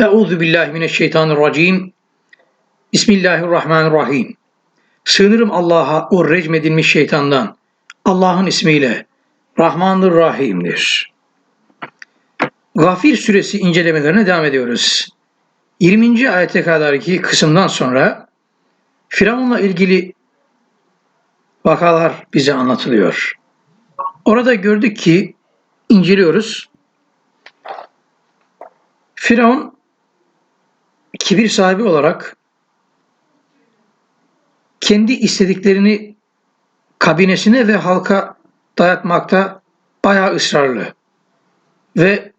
Euzu billahi mineşşeytanirracim. Bismillahirrahmanirrahim. Sığınırım Allah'a o recmedilmiş şeytandan. Allah'ın ismiyle. Rahmandır Rahim'dir. Gafir suresi incelemelerine devam ediyoruz. 20. ayete kadarki kısımdan sonra Firavun'la ilgili vakalar bize anlatılıyor. Orada gördük ki inceliyoruz. Firavun kibir sahibi olarak kendi istediklerini kabinesine ve halka dayatmakta bayağı ısrarlı. Ve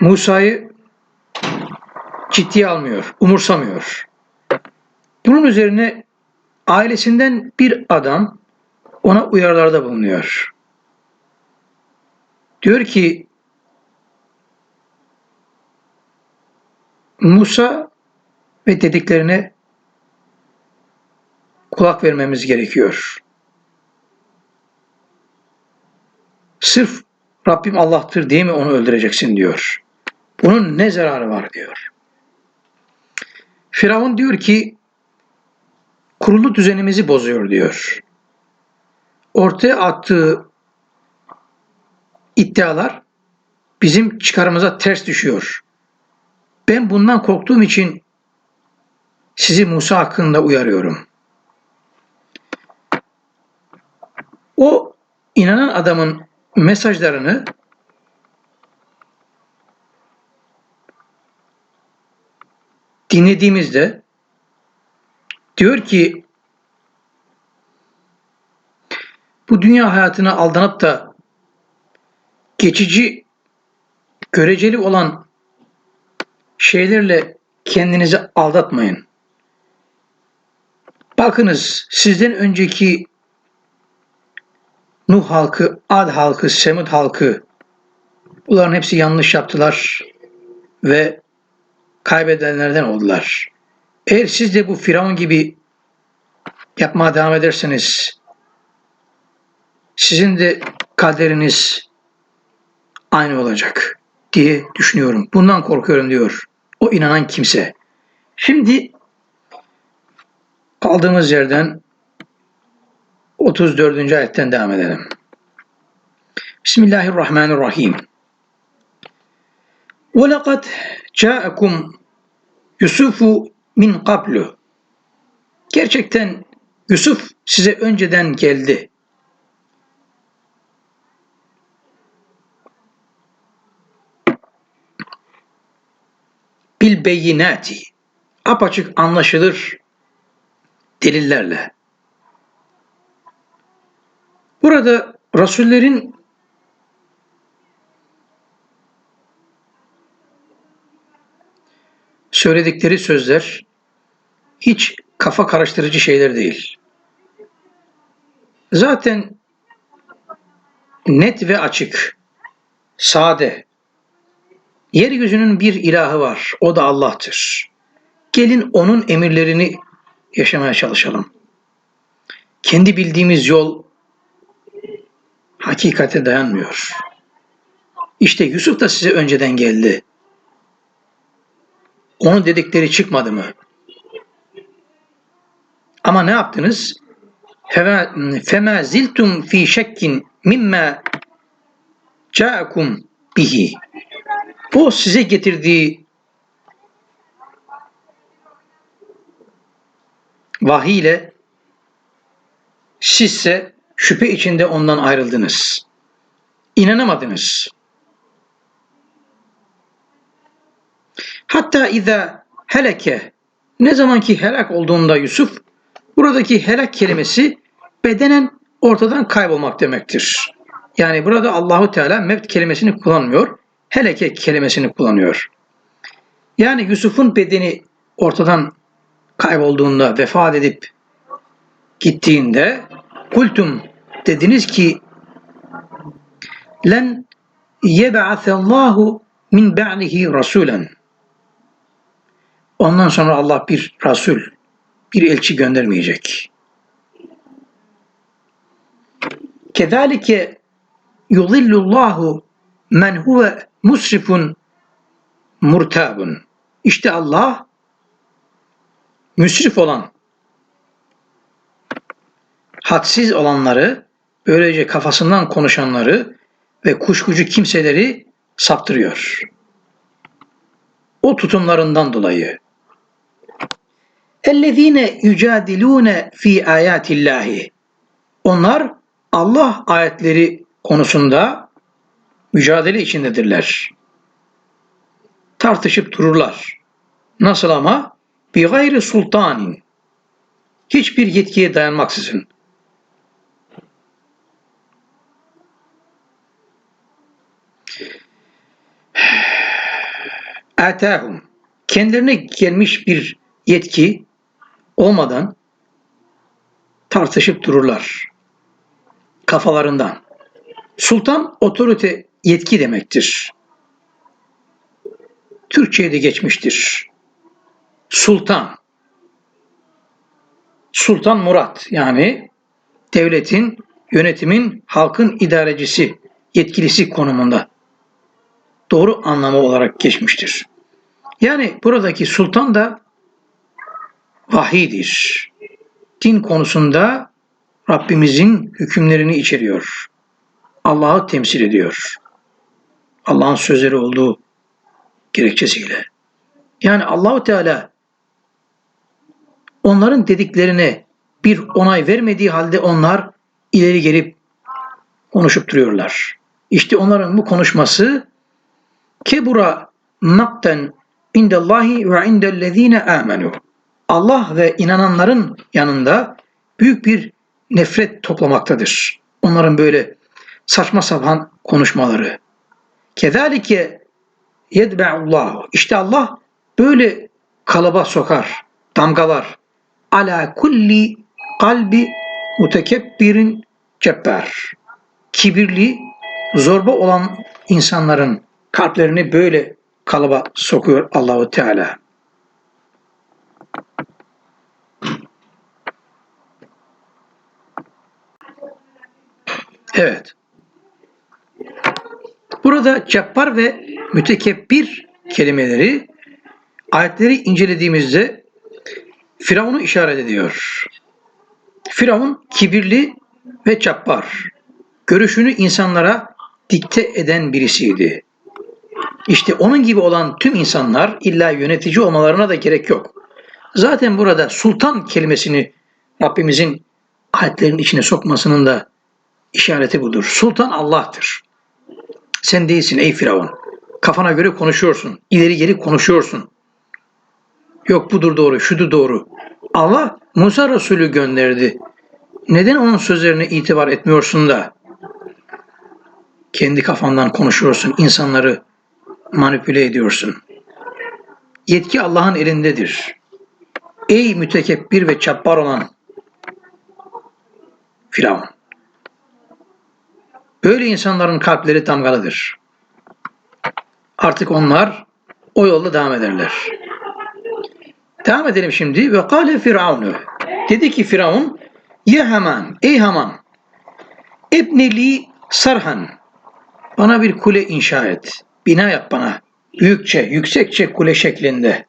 Musa'yı ciddiye almıyor, umursamıyor. Bunun üzerine ailesinden bir adam ona uyarılarda bulunuyor. Diyor ki Musa ve dediklerine kulak vermemiz gerekiyor. Sırf Rabbim Allah'tır diye mi onu öldüreceksin diyor. Bunun ne zararı var diyor. Firavun diyor ki kurulu düzenimizi bozuyor diyor. Ortaya attığı iddialar bizim çıkarımıza ters düşüyor. Ben bundan korktuğum için sizi Musa hakkında uyarıyorum. O inanan adamın mesajlarını dinlediğimizde diyor ki bu dünya hayatına aldanıp da geçici göreceli olan şeylerle kendinizi aldatmayın. Bakınız sizden önceki Nuh halkı, Ad halkı, Semud halkı bunların hepsi yanlış yaptılar ve kaybedenlerden oldular. Eğer siz de bu Firavun gibi yapmaya devam ederseniz sizin de kaderiniz aynı olacak diye düşünüyorum. Bundan korkuyorum diyor o inanan kimse. Şimdi kaldığımız yerden 34. ayetten devam edelim. Bismillahirrahmanirrahim. وَلَقَدْ جَاءَكُمْ Yusufu min qablu. Gerçekten Yusuf size önceden geldi. Bil beyinati. Apaçık anlaşılır delillerle. Burada Rasullerin söyledikleri sözler hiç kafa karıştırıcı şeyler değil. Zaten net ve açık, sade. Yeryüzünün bir ilahı var. O da Allah'tır. Gelin onun emirlerini yaşamaya çalışalım. Kendi bildiğimiz yol hakikate dayanmıyor. İşte Yusuf da size önceden geldi. Onun dedikleri çıkmadı mı? Ama ne yaptınız? Fema ziltum fi şekkin mimma ca'akum bihi. Bu size getirdiği vahiy ile sizse şüphe içinde ondan ayrıldınız. İnanamadınız. Hatta iza heleke ne zamanki helak olduğunda Yusuf buradaki helak kelimesi bedenen ortadan kaybolmak demektir. Yani burada Allahu Teala mevt kelimesini kullanmıyor. Heleke kelimesini kullanıyor. Yani Yusuf'un bedeni ortadan kaybolduğunda, vefat edip gittiğinde kultum dediniz ki len yeb'asallahu min ba'dihi rasulen Ondan sonra Allah bir Resul, bir elçi göndermeyecek. Kezalike yudillullahu men huve musrifun murtabun. İşte Allah müsrif olan hadsiz olanları böylece kafasından konuşanları ve kuşkucu kimseleri saptırıyor. O tutumlarından dolayı. Ellezine yücadilune fi ayatillahi. Onlar Allah ayetleri konusunda mücadele içindedirler. Tartışıp dururlar. Nasıl ama? Bir gayri sultanin. Hiçbir yetkiye dayanmaksızın. Atahum. Kendilerine gelmiş bir yetki olmadan tartışıp dururlar. Kafalarından. Sultan otorite yetki demektir. Türkçe'ye de geçmiştir. Sultan. Sultan Murat yani devletin, yönetimin, halkın idarecisi, yetkilisi konumunda. Doğru anlamı olarak geçmiştir. Yani buradaki sultan da vahidir. Din konusunda Rabbimizin hükümlerini içeriyor. Allah'ı temsil ediyor. Allah'ın sözleri olduğu gerekçesiyle. Yani Allahu Teala onların dediklerine bir onay vermediği halde onlar ileri gelip konuşup duruyorlar. İşte onların bu konuşması kebura makten indallahi ve indellezine amenu. Allah ve inananların yanında büyük bir nefret toplamaktadır. Onların böyle saçma sapan konuşmaları. Kezalike yedbe'ullah. İşte Allah böyle kalaba sokar, damgalar. Ala kulli kalbi mutekebbirin cebber. Kibirli, zorba olan insanların kalplerini böyle kalıba sokuyor Allahu Teala. Evet. Burada cabbar ve mütekebbir kelimeleri ayetleri incelediğimizde Firavun'u işaret ediyor. Firavun kibirli ve cabbar. Görüşünü insanlara dikte eden birisiydi. İşte onun gibi olan tüm insanlar illa yönetici olmalarına da gerek yok. Zaten burada sultan kelimesini Rabbimizin ayetlerin içine sokmasının da işareti budur. Sultan Allah'tır. Sen değilsin ey Firavun. Kafana göre konuşuyorsun. İleri geri konuşuyorsun. Yok budur doğru, şudur doğru. Allah Musa Resulü gönderdi. Neden onun sözlerine itibar etmiyorsun da kendi kafandan konuşuyorsun, insanları manipüle ediyorsun. Yetki Allah'ın elindedir. Ey mütekebbir ve çappar olan Firavun. Böyle insanların kalpleri damgalıdır. Artık onlar o yolda devam ederler. Devam edelim şimdi. Ve kâle firavunu. Dedi ki Firavun, ya Haman, ey Haman, ebneli sarhan, bana bir kule inşa et. Bina yap bana. Büyükçe, yüksekçe kule şeklinde.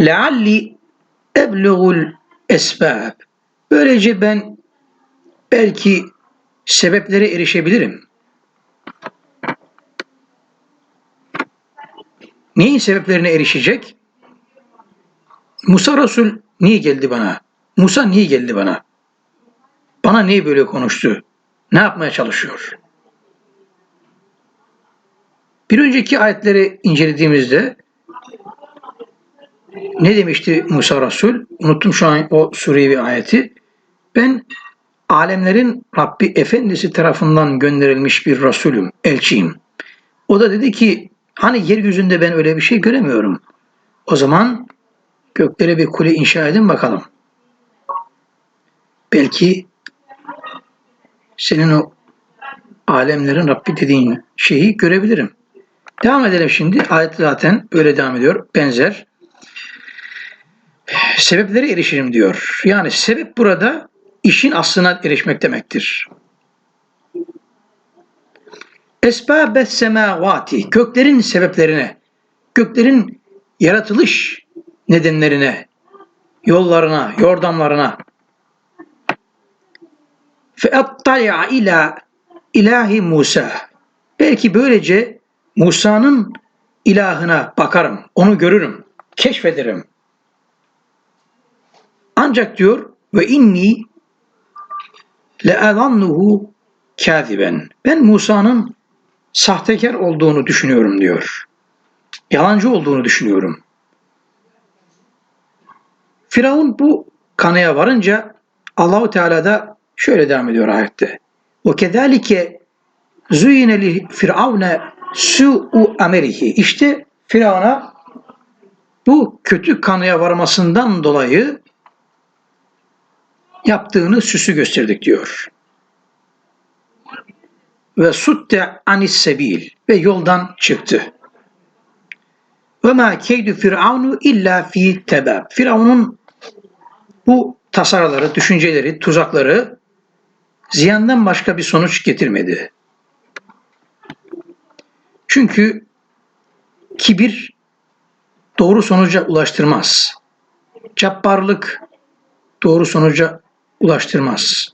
Lealli eblugul esbab. Böylece ben belki sebeplere erişebilirim. Neyin sebeplerine erişecek? Musa Resul niye geldi bana? Musa niye geldi bana? Bana niye böyle konuştu? Ne yapmaya çalışıyor? Bir önceki ayetleri incelediğimizde ne demişti Musa Resul? Unuttum şu an o sureyi bir ayeti. Ben alemlerin Rabbi Efendisi tarafından gönderilmiş bir Resulüm, elçiyim. O da dedi ki hani yeryüzünde ben öyle bir şey göremiyorum. O zaman göklere bir kule inşa edin bakalım. Belki senin o alemlerin Rabbi dediğin şeyi görebilirim. Devam edelim şimdi. Ayet zaten öyle devam ediyor. Benzer. Sebepleri erişirim diyor. Yani sebep burada işin aslına erişmek demektir. esbâbes semâvâti göklerin sebeplerine, göklerin yaratılış nedenlerine, yollarına, yordamlarına. Feattali'a ila ilahi Musa. Belki böylece Musa'nın ilahına bakarım, onu görürüm, keşfederim. Ancak diyor ve inni le'azannuhu kâziben. Ben Musa'nın sahtekar olduğunu düşünüyorum diyor. Yalancı olduğunu düşünüyorum. Firavun bu kanıya varınca Allahu Teala da şöyle devam ediyor ayette. Ve kezalike zuyine li firavune su'u amelihi. İşte Firavun'a bu kötü kanıya varmasından dolayı yaptığını süsü gösterdik diyor. Ve sutte anis sebil ve yoldan çıktı. Ve ma keydu firavunu illa fi tebab. Firavun'un bu tasarıları, düşünceleri, tuzakları ziyandan başka bir sonuç getirmedi. Çünkü kibir doğru sonuca ulaştırmaz. Cabbarlık doğru sonuca ulaştırmaz.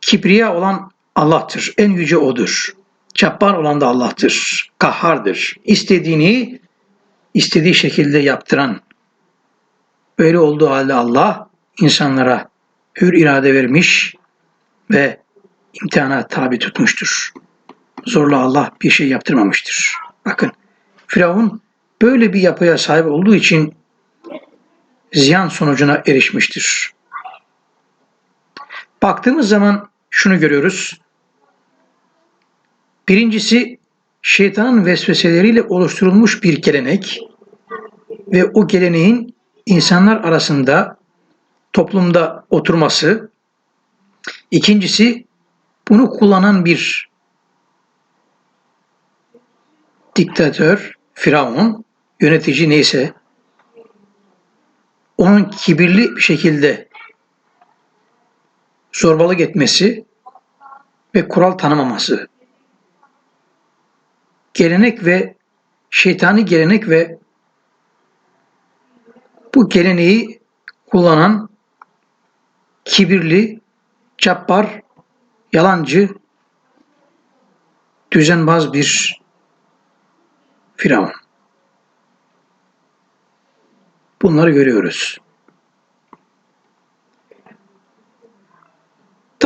Kibriya olan Allah'tır. En yüce O'dur. Cabbar olan da Allah'tır. Kahhardır. İstediğini istediği şekilde yaptıran. Böyle olduğu halde Allah insanlara hür irade vermiş ve imtihana tabi tutmuştur. Zorla Allah bir şey yaptırmamıştır. Bakın Firavun böyle bir yapıya sahip olduğu için ziyan sonucuna erişmiştir. Baktığımız zaman şunu görüyoruz. Birincisi şeytanın vesveseleriyle oluşturulmuş bir gelenek ve o geleneğin insanlar arasında toplumda oturması. İkincisi bunu kullanan bir diktatör, firavun, yönetici neyse onun kibirli bir şekilde zorbalık etmesi ve kural tanımaması. Gelenek ve şeytani gelenek ve bu geleneği kullanan kibirli, cabbar, yalancı, düzenbaz bir Firavun. Bunları görüyoruz.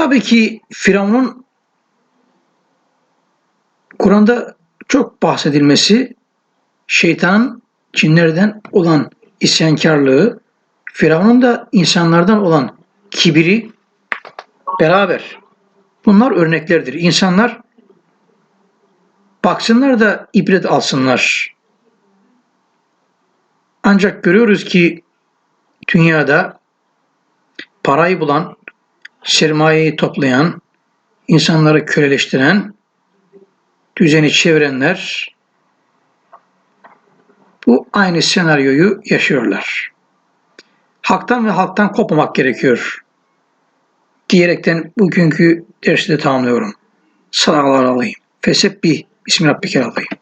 Tabii ki Firavun'un Kur'an'da çok bahsedilmesi şeytanın cinlerden olan isyankarlığı, Firavun'un da insanlardan olan kibiri beraber. Bunlar örneklerdir. İnsanlar baksınlar da ibret alsınlar. Ancak görüyoruz ki dünyada parayı bulan, sermayeyi toplayan, insanları köleleştiren, düzeni çevirenler bu aynı senaryoyu yaşıyorlar. Haktan ve halktan kopmamak gerekiyor. Diyerekten bugünkü dersi de tamamlıyorum. Salavalar alayım. Fesebbi Bismillahirrahmanirrahim.